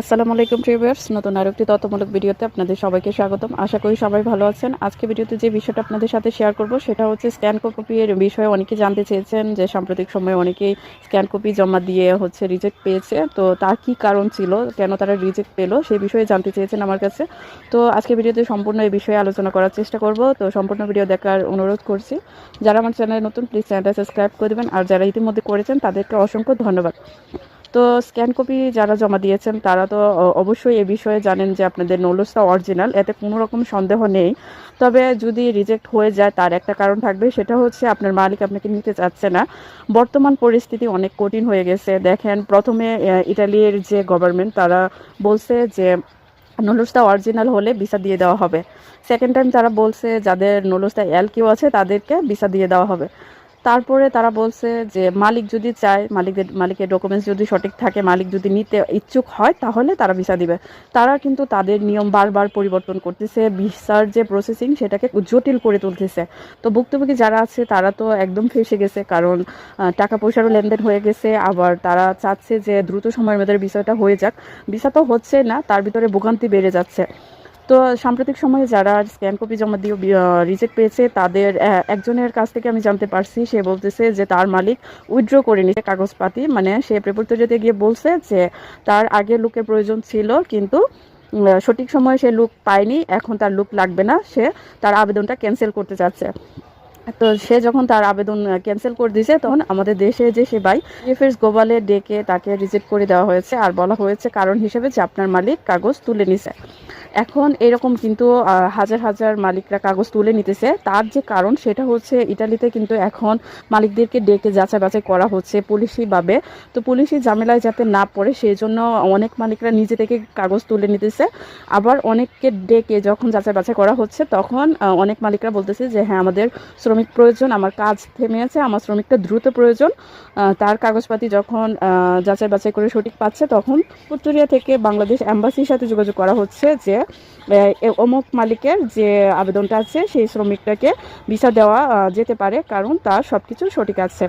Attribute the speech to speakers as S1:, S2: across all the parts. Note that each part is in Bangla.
S1: আসসালামু আলাইকুম ট্রিভার্স নতুন আরেকটি তথ্যমূলক ভিডিওতে আপনাদের সবাইকে স্বাগতম। আশা করি সবাই ভালো আছেন। আজকে ভিডিওতে যে বিষয়টা আপনাদের সাথে শেয়ার করব, সেটা হচ্ছে স্ক্যান কপির বিষয়ে অনেকে জানতে চেয়েছেন যে সাম্প্রতিক সময়ে অনেকেই স্ক্যান কপি জমা দিয়ে হচ্ছে রিজেক্ট পেয়েছে। তো তার কি কারণ ছিল? কেন তারা রিজেক্ট পেল? সেই বিষয়ে জানতে চেয়েছেন আমার কাছে। তো আজকে ভিডিওতে সম্পূর্ণ এই বিষয়ে আলোচনা করার চেষ্টা করব। তো সম্পূর্ণ ভিডিও দেখার অনুরোধ করছি। যারা আমার চ্যানেলে নতুন প্লিজ চ্যানেলটা সাবস্ক্রাইব করে দেবেন। আর যারা ইতিমধ্যে করেছেন, তাদেরকে অসংখ্য ধন্যবাদ। তো স্ক্যান কপি যারা জমা দিয়েছেন, তারা তো অবশ্যই এ বিষয়ে জানেন যে আপনাদের নোলসটা অরিজিনাল, এতে কোনো রকম সন্দেহ নেই। তবে যদি রিজেক্ট হয়ে যায়, তার একটা কারণ থাকবে, সেটা হচ্ছে আপনার মালিক আপনাকে নিতে চাচ্ছে না। বর্তমান পরিস্থিতি অনেক কঠিন হয়ে গেছে। দেখেন, প্রথমে ইটালির যে গভর্নমেন্ট তারা বলছে যে নোলসটা অরিজিনাল হলে ভিসা দিয়ে দেওয়া হবে। সেকেন্ড টাইম তারা বলছে, যাদের নোলসটা এল কিউ আছে, তাদেরকে ভিসা দিয়ে দেওয়া হবে। তারপরে তারা বলছে যে, মালিক যদি চায়, মালিকের মালিকের ডকুমেন্টস যদি সঠিক থাকে, মালিক যদি নিতে ইচ্ছুক হয়, তাহলে তারা ভিসা দিবে। তারা কিন্তু তাদের নিয়ম বারবার পরিবর্তন করতেছে ভিসার যে প্রসেসিং সেটাকে জটিল করে তুলতেছে। তো ভুক্তভোগী যারা আছে, তারা তো একদম ফেসে গেছে, কারণ টাকা পয়সারও লেনদেন হয়ে গেছে। আবার তারা চাচ্ছে যে, দ্রুত সময়ের মধ্যে বিষয়টা হয়ে যাক। ভিসা তো হচ্ছে না, তার ভিতরে ভোগান্তি বেড়ে যাচ্ছে। তো সাম্প্রতিক সময়ে যারা স্ক্যান কপি জমা দিয়ে রিজেক্ট পেয়েছে, তাদের একজনের কাছ থেকে আমি জানতে পারছি। সে বলতেছে যে তার মালিক উইথড্র করে নিছে কাগজপাতি। মানে সে প্রেপোর্টরিতে গিয়ে বলছে যে তার আগে লুকের প্রয়োজন ছিল, কিন্তু সঠিক সময়ে সে লুক পায়নি। এখন তার লুক লাগবে না। সে তার আবেদনটা ক্যান্সেল করতে চাচ্ছে তো সে যখন তার আবেদন ক্যান্সেল করে দিয়েছে, তখন আমাদের দেশে যে সে ভাই এফএস গোবালে ডেকে তাকে রিজেক্ট করে দেওয়া হয়েছে। আর বলা হয়েছে কারণ হিসেবে যে আপনার মালিক কাগজ তুলে নিছে এখন এরকম কিন্তু হাজার হাজার মালিকরা কাগজ তুলে নিতেছে। তার যে কারণ সেটা হচ্ছে ইটালিতে কিন্তু এখন মালিকদেরকে ডেকে যাচাই বাছাই করা হচ্ছে পুলিশিভাবে তো পুলিশি ঝামেলায় যাতে না পড়ে সেই জন্য অনেক মালিকরা নিজে থেকে কাগজ তুলে নিতেছে। আবার অনেককে ডেকে যখন যাচাই বাছাই করা হচ্ছে তখন অনেক মালিকরা বলতেছে যে হ্যাঁ আমাদের শ্রমিক প্রয়োজন, আমার কাজ থেমে আছে, আমার শ্রমিকটা দ্রুত প্রয়োজন। তার কাগজপাতি যখন যাচাই বাছাই করে সঠিক পাচ্ছে তখন উত্তরিয়া থেকে বাংলাদেশ অ্যাম্বাসির সাথে যোগাযোগ করা হচ্ছে যে অমুক মালিকের যে আবেদনটা আছে, সেই শ্রমিকটাকে ভিসা দেওয়া যেতে পারে, কারণ তার সব কিছু সঠিক আছে।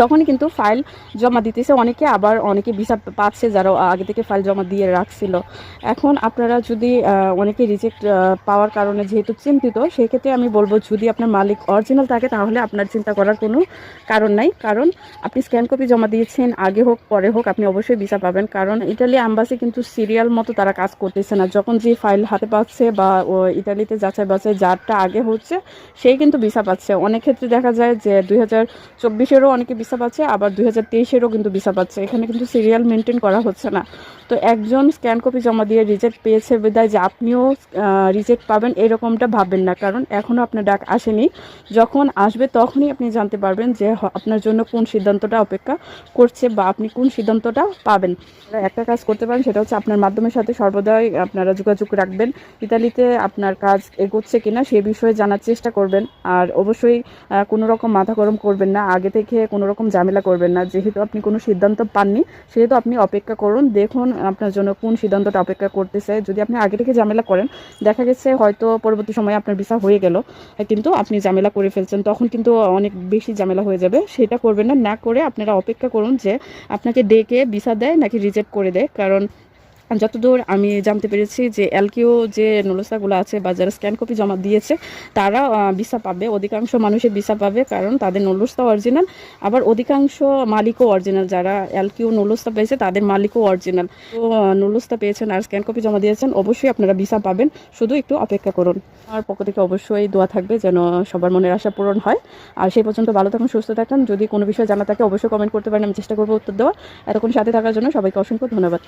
S1: তখনই কিন্তু ফাইল জমা দিতেছে। অনেকে আবার অনেকে ভিসা পাচ্ছে যারা আগে থেকে ফাইল জমা দিয়ে রাখছিল। এখন আপনারা যদি অনেকে রিজেক্ট পাওয়ার কারণে যেহেতু চিন্তিত, সেক্ষেত্রে আমি বলব যদি আপনার মালিক অরিজিনাল থাকে, তাহলে আপনার চিন্তা করার কোনো কারণ নাই। কারণ আপনি স্ক্যান কপি জমা দিয়েছেন, আগে হোক, পরে হোক, আপনি অবশ্যই ভিসা পাবেন। কারণ ইটালি আম্বাসি কিন্তু সিরিয়াল মতো তারা কাজ করতেছে না। যখন যে ফাইল হাতে পাচ্ছে বা ইটালিতে যাচাই বাছাই যারটা আগে হচ্ছে, সেই কিন্তু ভিসা পাচ্ছে। অনেক ক্ষেত্রে দেখা যায় যে দুই হাজার চব্বিশেরও অনেকে ভিসা পাচ্ছে, আবার দুই হাজার তেইশেরও কিন্তু ভিসা পাচ্ছে। এখানে কিন্তু সিরিয়াল মেনটেন করা হচ্ছে না। তো একজন স্ক্যান কপি জমা দিয়ে রিজেক্ট পেয়েছে বিদায়, যে আপনিও রিজেক্ট পাবেন, এরকমটা ভাববেন না। কারণ এখনও আপনার ডাক আসেনি। যখন আসবে তখনই আপনি জানতে পারবেন যে আপনার জন্য কোন সিদ্ধান্তটা অপেক্ষা করছে বা আপনি কোন সিদ্ধান্তটা পাবেন। একটা কাজ করতে পারেন, সেটা হচ্ছে আপনার মাধ্যমের সাথে সর্বদাই আপনারা যোগাযোগ রাখবেন। ইতালিতে আপনার কাজ এগোচ্ছে কিনা সে বিষয়ে জানার চেষ্টা করবেন। আর অবশ্যই কোনো রকম মাথা গরম করবেন না। আগে থেকে কোনো রকম ঝামেলা করবেন না। যেহেতু আপনি কোনো সিদ্ধান্ত পাননি, সেহেতু আপনি অপেক্ষা করুন। দেখুন আপনার জন্য কোন সিদ্ধান্তটা অপেক্ষা করতেছে। যদি আপনি আগে থেকে ঝামেলা করেন, দেখা গেছে হয়তো পরবর্তী সময়ে আপনার ভিসা হয়ে গেল, কিন্তু আপনি ঝামেলা করে ফেলছেন, তখন কিন্তু অনেক বেশি ঝামেলা হয়ে যাবে। সেটা করবেন না। না করে আপনারা অপেক্ষা করুন যে আপনাকে ডেকে ভিসা দেয় নাকি রিজেক্ট করে দেয়। কারণ যতদূর আমি জানতে পেরেছি যে এলকিউ যে নুলসাগুলো আছে বা যারা স্ক্যান কপি জমা দিয়েছে, তারা ভিসা পাবে। অধিকাংশ মানুষের ভিসা পাবে কারণ তাদের নুলসটা অরিজিনাল আবার অধিকাংশ মালিকও অরিজিনাল যারা এলকিউ নুলসটা পেয়েছে, তাদের মালিকও অরিজিনাল তো নুলসটা পেয়েছেন আর স্ক্যান কপি জমা দিয়েছেন, অবশ্যই আপনারা ভিসা পাবেন। শুধু একটু অপেক্ষা করুন। আমার পক্ষ থেকে অবশ্যই দোয়া থাকবে যেন সবার মনের আশা পূরণ হয়। আর সেই পর্যন্ত ভালো থাকুন, সুস্থ থাকুন। যদি কোনো বিষয় জানা থাকে, অবশ্যই কমেন্ট করতে পারেন। আমি চেষ্টা করব উত্তর দেওয়া এতক্ষণ সাথে থাকার জন্য সবাইকে অসংখ্য ধন্যবাদ।